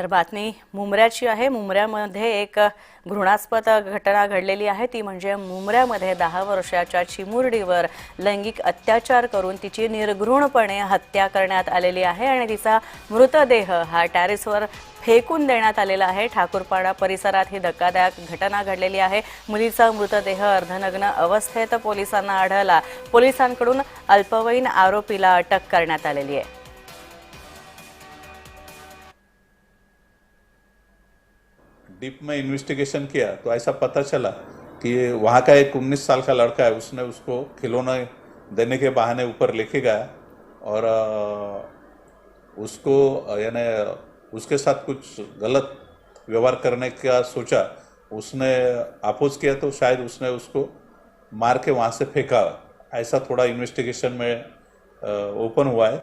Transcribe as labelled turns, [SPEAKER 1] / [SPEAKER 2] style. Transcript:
[SPEAKER 1] तर बातमी मुंबऱ्याची आहे. मुंबऱ्यामध्ये एक घृणास्पद घटना घडलेली आहे. ती म्हणजे मुंबऱ्यामध्ये दहा वर्षाच्या चिमुरडीवर लैंगिक अत्याचार करून तिची निर्घृणपणे हत्या करण्यात आलेली आहे आणि तिचा मृतदेह हा टॅरिसवर फेकून देण्यात आलेला आहे. ठाकूरपाडा परिसरात ही धक्कादायक घटना घडलेली आहे. मुलीचा मृतदेह अर्धनग्न अवस्थेत पोलिसांना आढळला. पोलिसांकडून अल्पवयीन आरोपीला अटक करण्यात आलेली आहे.
[SPEAKER 2] डीप में इन्वेस्टिगेशन किया तो ऐसा पता चला कि वहाँ का एक 19 साल का लड़का है, उसने उसको खिलौने देने के बहाने ऊपर लेके गया और उसको, यानी उसके साथ कुछ गलत व्यवहार करने का सोचा। उसने अपोज किया तो शायद उसने उसको मार के वहाँ से फेंका। ऐसा थोड़ा इन्वेस्टिगेशन में ओपन हुआ है।